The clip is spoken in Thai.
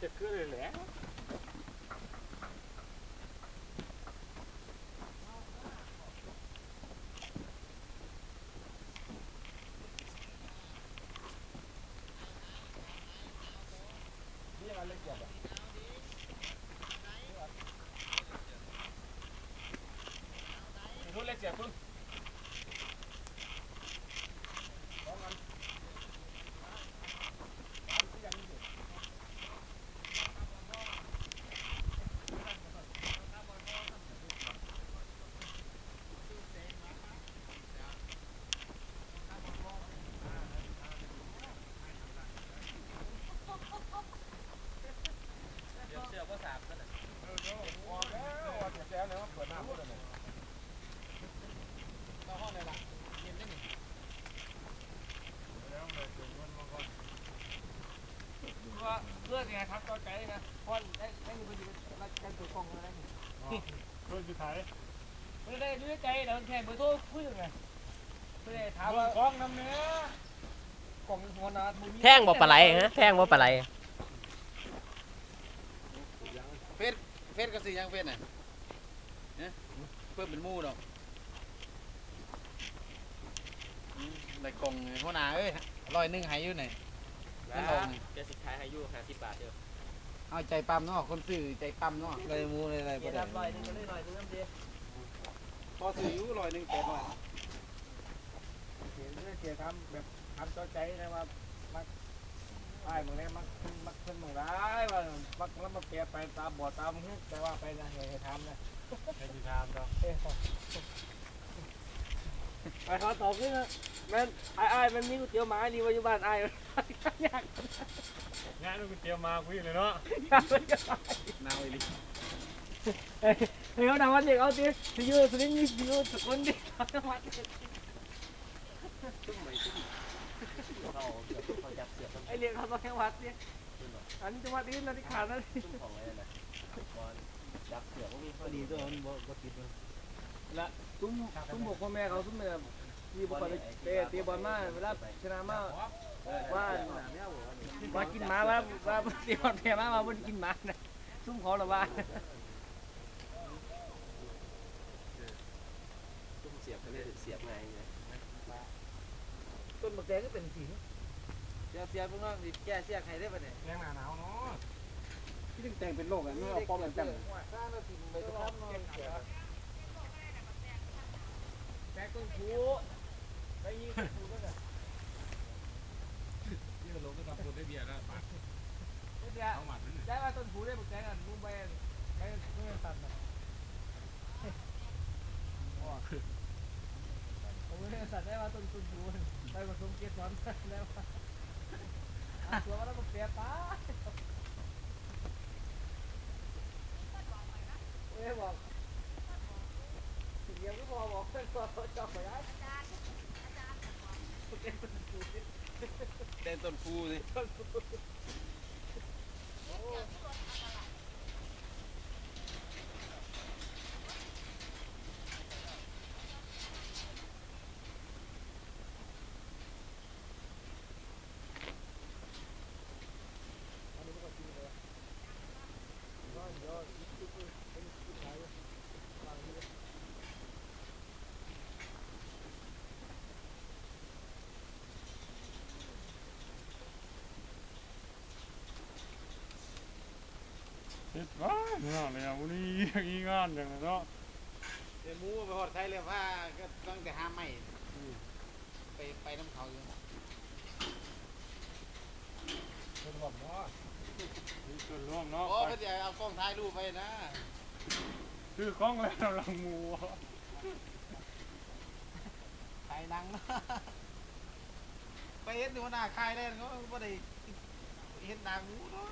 这搁这来 เพื่อนไงครับเข้าใจนะเพราะได้ได้มีคนอยู่รักกันตัวกองแล้วได้เพื่อนสุดท้ายไม่ได้รู้ใจเดี๋ยวแข่งเบอร์โทรคุยกันไงเพื่อนถามเบิ่ว่างกล้องน้ำเนื้อกล่องหัวนาดแท่งบ่ปลาไหลฮะแท่งบ่ปลาไหลเฟสก็สิยังเฟสน่ะเนี่ยเพิ่มเป็นหมู่ดอกอืมได้กล่องหัวหน้าเอ้ยร้อยหนึงให้อยู่ไหนแล้วเจะสิขายให้อยู่ห้าสิบบาทเดียวเอาใจปั๊มเนาะคนซื้อใจปั๊มเนาะได้หมู่ได้อะไรเดี๋บ่ยวได้รับร้อยหนึงก็ได้ร้อยหนึงน้ำเดียวพอซื้ออยู่ร้อยหนึงแปดร้อยเสียไม่ได้เสียทำแบบทำต่อใจนะว่ามักไอ้มึงเนี่ยมักมักขึ้นมึงร้ายว่ามักแล้วมาเปรียบไปตามบ่อตามฮึแต่ว่าไปนะให้ทำนะให้ทำเนาะ ไปเขาตอบขึ้นนะแม่นไอ้ไอ้มันมีก๋วยเตี๋ยวหมาดีว่าอยู่บ้านไอ้ยากงานกูเตรียมมาคุยเลยเนาะยากเลยนาวอีหลีเฮ้ยเฮ้ยเอาหนังวันเด็กเอาดิสิอยู่สนิทมีสิอยู่สกุลดิเอาหนังวันเด็กไอเรียกเขาต้องแข่งวัดเนี่ยอันนี้จังหวัดนี้นาฬิกานะพอดีตัวมันบ่บ่ติดเลย ละตุ้มตุ้มบอกพ่อแม่เขาตุ้มแบบที่บอกไปเตะเตะบอลมาเวลาชนะมาว่าว่ากินหมาว่าว่าเตะบอลแพ้มาว่าบ่ได้กินหมานะตุ้มเขาละว่าเสียบกันเลยเสียบไงต้นมะแกงก็เป็นสีเสียเสียเพิ่นว่าสิแก้เสียให้ได้บ่เนี่ยแรงหนาหนาวเนาะที่ถึงแต่งเป็นโรคอะไม่เอาป้อมกันจังแกงต้นผูไปยิงผูก็ได้ นี่มันลงก็ทำคนได้เบียร์นะปาดเดี๋ยวเอาหมัดนั่นได้ว่าต้นผูได้มะแกงอันมุ้งไปไปมุ้งตัดนะผมไม่ได้สัตว์ได้ว่าต้นต้นผูไปผสมเกสรแล้วตัวว่าแล้วมันเปียตาเอ้ยบอกเดี๋ยวก็พอบอกเพื่อนก็จอบไปได้แต่งต้นฟูสิเฮ็ดว้าเนาะเลยอะวันนี้อีงานอย่างเนาะเดี๋ยวหมูไปหอดใช้เลยว่าก็ต้องแต่ห้าใหม่ไปไปน้ำเขาอยู่เป็นแบบเนาะมีส่วนร่วมเนาะโอ้ก็จะเอากล้องถ่ายรูปไปนะคือกล้องแล้วหลังหมูถ่ายหนังนะไปเห็นอยู่หน้าคายเล่นเขาไม่ได้เห็นหนังหมูเนาะ